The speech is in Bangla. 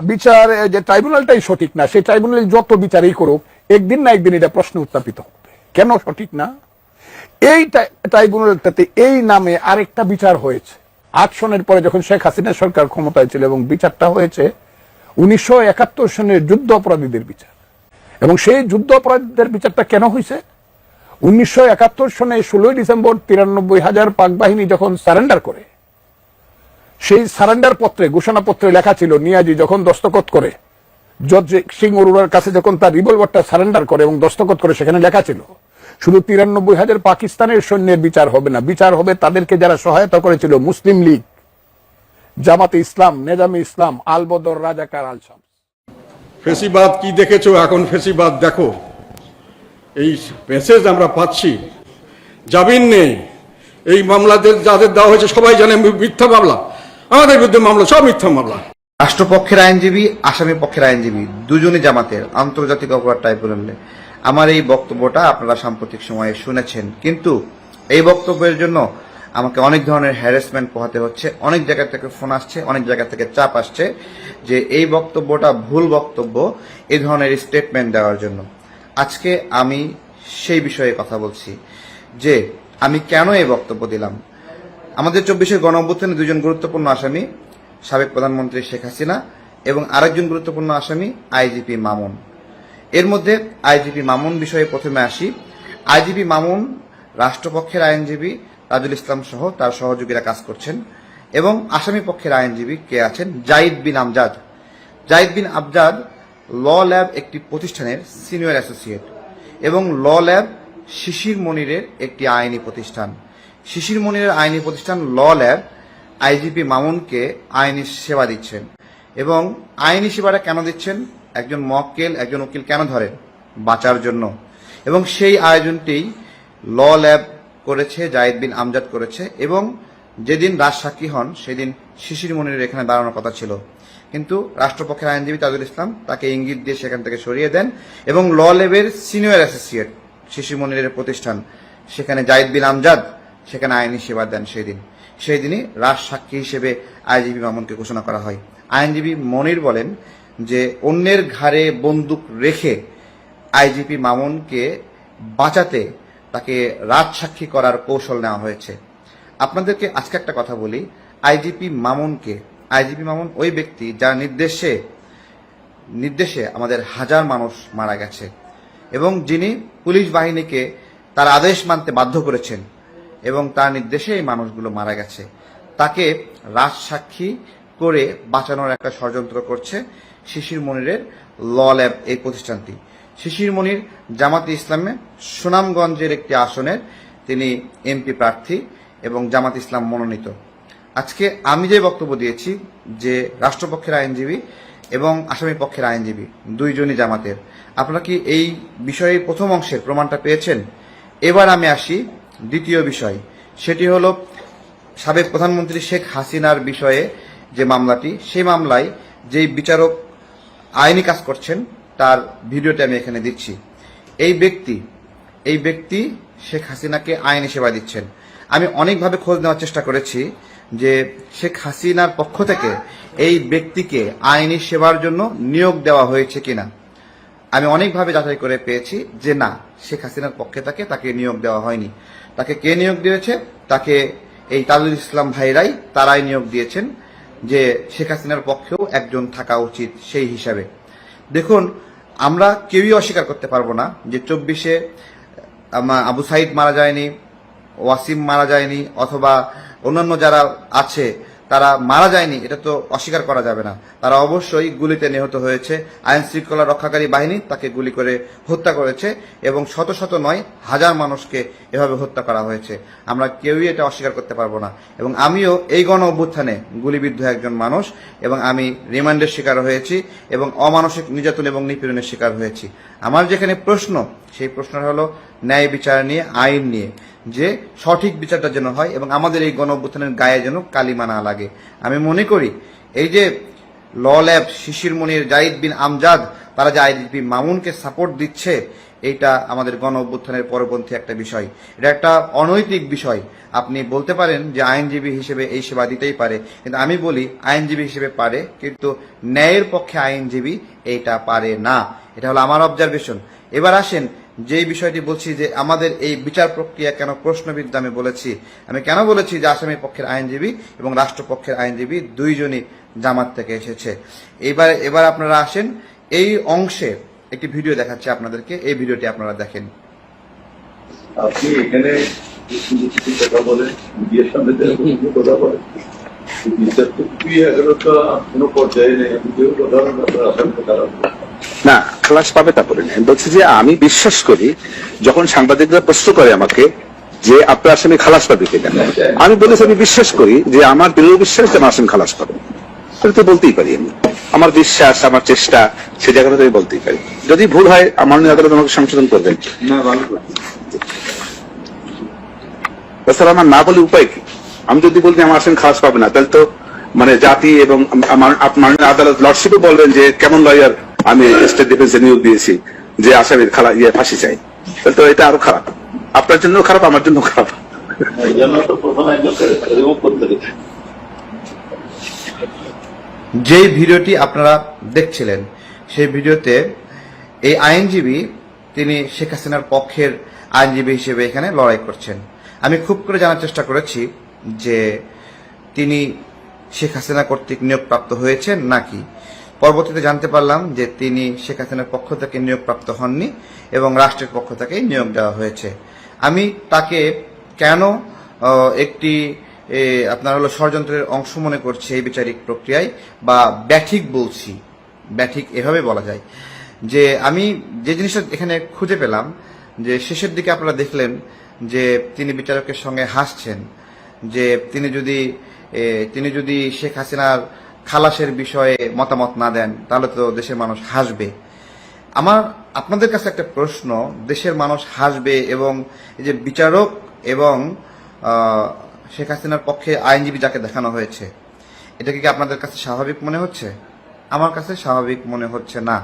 বিচার যে ট্রাইব্যুনালটাই সঠিক না, সেই ট্রাইব্যুনাল যত বিচারই করুক, একদিন না একদিন এটা প্রশ্ন উত্থাপিত হবে। কেন সঠিক না? এই ট্রাইব্যুনালটাতে এই নামে আরেকটা বিচার হয়েছে। আট সনের পরে যখন শেখ হাসিনা সরকার ক্ষমতায় ছিল এবং বিচারটা হয়েছে, উনিশশো একাত্তর সনের যুদ্ধ অপরাধীদের বিচার। এবং সেই যুদ্ধ অপরাধীদের বিচারটা কেন হয়েছে? উনিশশো একাত্তর সনে ষোলোই ডিসেম্বর তিরানব্বই হাজার পাক বাহিনী যখন সারেন্ডার করে সেই সারেন্ডার পত্রে ঘোষণাপত্রে লেখা ছিল, নিয়াজি যখন দস্তখত করে জজ সিং অরোরার কাছে যখন তার রিভলভারটা সারেন্ডার করে এবং দস্তখত করে, সেখানে লেখা ছিল, শুধু তিরানব্বই হাজার পাকিস্তানের সৈন্যের বিচার হবে না। বিচার হবে তাদেরকে যারা সহায়তা করেছিল মুসলিম লীগ, জামাতে ইসলাম, নেজামে ইসলাম আল বদর রাজাকার, আল ফেসিবাদ কি দেখেছ? এখন ফেসিবাদ দেখো। এই মেসেজ আমরা পাচ্ছি। জামিন নেই। এই মামলাদের যাদের দেওয়া হয়েছে, সবাই জানে, মিথ্যা মামলা। আমাদের বিরুদ্ধে মামলা, সব মিথ্যা মামলা। রাষ্ট্রপক্ষের আইনজীবী, আসামি পক্ষের আইনজীবী, দুজনই জামাতের, আন্তর্জাতিক অপরাধ ট্রাইব্যুনালে আমার এই বক্তব্যটা আপনারা সাম্প্রতিক সময়ে শুনেছেন, কিন্তু এই বক্তব্যের জন্য আমাকে অনেক ধরনের হ্যারাসমেন্ট পোহাতে হচ্ছে, অনেক জায়গা থেকে ফোন আসছে, অনেক জায়গা থেকে চাপ আসছে যে এই বক্তব্যটা ভুল বক্তব্য এই ধরনের স্টেটমেন্ট দেওয়ার জন্য। আজকে আমি সেই বিষয়ে কথা বলছি যে আমি কেন এই বক্তব্য দিলাম আমাদের চব্বিশে গণ অভ্যুত্থানে দুজন গুরুত্বপূর্ণ আসামি, সাবেক প্রধানমন্ত্রী শেখ হাসিনা এবং আরেকজন গুরুত্বপূর্ণ আসামি, আইজিপি মামুন। এর মধ্যে আইজিপি মামুন বিষয়ে প্রথমে আসি। আইজিপি মামুন রাষ্ট্রপক্ষের আইনজীবী রাজুল ইসলাম সহ তার সহযোগীরা কাজ করছেন এবং আসামি পক্ষের আইনজীবী কে আছেন? জাইদ বিন আমজাদ। জাইদ বিন আবজাদ ল ল্যাব একটি প্রতিষ্ঠানের সিনিয়র অ্যাসোসিয়েট এবং ল ল্যাব শিশির মনিরের একটি আইনি প্রতিষ্ঠান। শিশির মনিরের আইনি প্রতিষ্ঠান ল ল্যাব আইজিপি মামুনকে আইনি সেবা দিচ্ছেন এবং আইনি সেবাটা কেন দিচ্ছেন? একজন মক্কেল, একজন উকিল কেন ধরেন বাঁচার জন্য? এবং সেই আয়োজনটি ল ল্যাব করেছে জাহিদ বিন আমজাদ করেছে এবং যেদিন রাজসাক্ষী হন, সেদিন শিশির মনিরের এখানে দাঁড়ানোর কথা ছিল। কিন্তু রাষ্ট্রপক্ষের আইনজীবী তাজুল ইসলাম তাকে ইঙ্গিত দিয়ে সেখান থেকে সরিয়ে দেন এবং ল ল্যাবের সিনিয়র অ্যাসোসিয়েট শিশির মনিরের প্রতিষ্ঠান, সেখানে জাহিদ বিন আমজাদ সেখানে আইনি সেবা দেন সেই দিন সেই দিনই রাজ সাক্ষী হিসেবে আইনজীবী মামুনকে ঘোষণা করা হয়। আইনজীবী মনির বলেন যে, অন্যের ঘাড়ে বন্দুক রেখে আইজিপি মামুনকে বাঁচাতে তাকে রাজ সাক্ষী করার কৌশল নেওয়া হয়েছে। আপনাদেরকে আজকে একটা কথা বলি। আইজিপি মামুনকে আইজিপি মামুন ওই ব্যক্তি যার নির্দেশে নির্দেশে আমাদের হাজার মানুষ মারা গেছে এবং যিনি পুলিশ বাহিনীকে তার আদেশ মানতে বাধ্য করেছেন। এবং তার নির্দেশে এই মানুষগুলো মারা গেছে। তাকে রাজসাক্ষী করে বাঁচানোর একটা ষড়যন্ত্র করছে শিশির মনিরের ল ল্যাব এই প্রতিষ্ঠানটি। শিশির মনির জামাতে ইসলামে সুনামগঞ্জের একটি আসনের তিনি এমপি প্রার্থী এবং জামাত ইসলাম মনোনীত। আজকে আমি যে বক্তব্য দিয়েছি যে রাষ্ট্রপক্ষের আইনজীবী এবং আসামি পক্ষের আইনজীবী, দুইজনই জামাতের। আপনারা কি এই বিষয়ে প্রথম অংশের প্রমাণটা পেয়েছেন? এবার আমি আসি দ্বিতীয় বিষয়, সেটি হল সাবেক প্রধানমন্ত্রী শেখ হাসিনার বিষয়ে যে মামলাটি, সেই মামলায় যেই বিচারক আইনি কাজ করছেন, তার ভিডিওটি আমি এখানে দিচ্ছি। এই ব্যক্তি এই ব্যক্তি শেখ হাসিনাকে আইনি সেবা দিচ্ছেন। আমি অনেকভাবে খোঁজ নেওয়ার চেষ্টা করেছি যে শেখ হাসিনার পক্ষ থেকে এই ব্যক্তিকে আইনি সেবার জন্য নিয়োগ দেওয়া হয়েছে কিনা। আমি অনেকভাবে যাচাই করে পেয়েছি যে না, শেখ হাসিনার পক্ষে তাকে তাকে নিয়োগ দেওয়া হয়নি। তাকে কে নিয়োগ দিয়েছে? তাকে এই তাজুল ইসলাম ভাইরাই তারাই নিয়োগ দিয়েছেন, যে শেখ হাসিনার পক্ষেও একজন থাকা উচিত সেই হিসাবে। দেখুন, আমরা কেউই অস্বীকার করতে পারব না যে চব্বিশে আবু সাইদ মারা যায়নি, ওয়াসিম মারা যায়নি, অথবা অন্যান্য যারা আছে তারা মারা যায়নি, এটা তো অস্বীকার করা যাবে না। তারা অবশ্যই গুলিতে নিহত হয়েছে। আইন শৃঙ্খলা রক্ষাকারী বাহিনী তাকে গুলি করে হত্যা করেছে এবং শত শত নয়, হাজার মানুষকে এভাবে হত্যা করা হয়েছে। আমরা কেউই এটা অস্বীকার করতে পারব না। এবং আমিও এই গণ অভ্যুত্থানে গুলিবিদ্ধ একজন মানুষ এবং আমি রিমান্ডের শিকার হয়েছি এবং অমানসিক নির্যাতন এবং নিপীড়নের শিকার হয়েছি। আমার যেখানে প্রশ্ন সেই প্রশ্নটা হলো ন্যায় বিচার নিয়ে, আইন নিয়ে, যে সঠিক বিচারটা যেন হয় এবং আমাদের এই গণ অভ্যুত্থানের গায়ে যেন কালিমা না লাগে। আমি মনে করি এই যে ল ল্যাব শিশির মনির জাহিদ বিন আমজাদ, তারা যে আইজিপি মামুনকে সাপোর্ট দিচ্ছে, এইটা আমাদের গণ অভ্যুত্থানের পরপন্থী একটা বিষয়। এটা একটা অনৈতিক বিষয়। আপনি বলতে পারেন যে আইনজীবী হিসেবে এই সেবা দিতেই পারে, কিন্তু আমি বলি আইনজীবী হিসেবে পারে, কিন্তু ন্যায়ের পক্ষে আইনজীবী এইটা পারে না। এটা হলো আমার অবজারভেশন এবার আসেন, যেই বিষয়টি বলছি যে আমাদের এই বিচার প্রক্রিয়া কেন প্রশ্নবিদ্ধ আমি বলেছি। আমি কেন বলেছি যে আসামি পক্ষের আইনজীবী এবং রাষ্ট্রপক্ষের আইনজীবী দুইজনই জামাত থেকে এসেছে। এবার এবার আপনারা আসেন, এই অংশে একটি ভিডিও দেখাচ্ছি আপনাদেরকে, এই ভিডিওটি আপনারা দেখেন। আপনি এখানে কথা বলেন, মিডিয়ার সামনে কথা বলেন। বিচার প্রক্রিয়া এখনও কোনো পর্যায়ে নেই। আপনি কেউ কথা আপনার খারাপ না খালাস পাবে তা বলি না। বলছি যে আমি বিশ্বাস করি যখন সাংবাদিকরা প্রশ্ন করে আমাকে যে আপনার আসামি খালাস পাবে কিনা আমি বলেছি আমি বিশ্বাস করি যে আমার দৃঢ় বিশ্বাস যে আমার আসামি খালাস পাবে। সেটা তো বলতেই পারি আমি। আমার বিশ্বাস আমার চেষ্টা সে জায়গাটা আমি বলতেই পারি। যদি ভুল হয় আমার নিয়ে আদালত আমাকে সংশোধন করবেন। তাছাড়া আমার না বলে উপায় কি? আমি যদি বলি আমার আসামি খালাস পাবে না তাহলে তো মানে জাতি এবং আমার আপনার আদালত লর্ডশিপও বলবেন যে কেমন লয়ার আমি স্টেট ডিফেন্সে নিয়োগ দিয়েছি যে আসামির খালা ইয়ে ফাঁসি চাই। তাহলে তো এটা আরও খারাপ। আপনার জন্য খারাপ আমার জন্য খারাপ যেই ভিডিওটি আপনারা দেখছিলেন সেই ভিডিওতে এই আইনজীবী তিনি শেখ হাসিনার পক্ষের আইনজীবী হিসেবে এখানে লড়াই করছেন। আমি খুব করে জানার চেষ্টা করেছি যে তিনি শেখ হাসিনা কর্তৃক নিয়োগপ্রাপ্ত হয়েছেন নাকি? পরবর্তীতে জানতে পারলাম যে তিনি শেখ হাসিনার পক্ষ থেকে নিয়োগপ্রাপ্ত হননি এবং রাষ্ট্রের পক্ষ থেকে নিয়োগ দেওয়া হয়েছে। আমি তাকে কেন একটি আপনার হলো ষড়যন্ত্রের অংশ মনে করছে এই বিচারিক প্রক্রিয়ায় বা ব্যাঠিক বলছি, ব্যাঠিক এভাবে বলা যায়, যে আমি যে জিনিসটা এখানে খুঁজে পেলাম, যে শেষের দিকে আপনারা দেখলেন যে তিনি বিচারকের সঙ্গে হাসছেন, যে তিনি যদি তিনি যদি শেখ হাসিনার খালাসের বিষয়ে মতামত না দেন, তাহলে তো দেশের মানুষ হাসবে। আমার, আপনাদের কাছে একটা প্রশ্ন, দেশের মানুষ হাসবে এবং এই যে বিচারক এবং শেখ হাসিনার পক্ষে আইনজীবী যাকে দেখানো হয়েছে এটাকে কি আপনাদের কাছে স্বাভাবিক মনে হচ্ছে? আমার কাছে স্বাভাবিক মনে হচ্ছে না।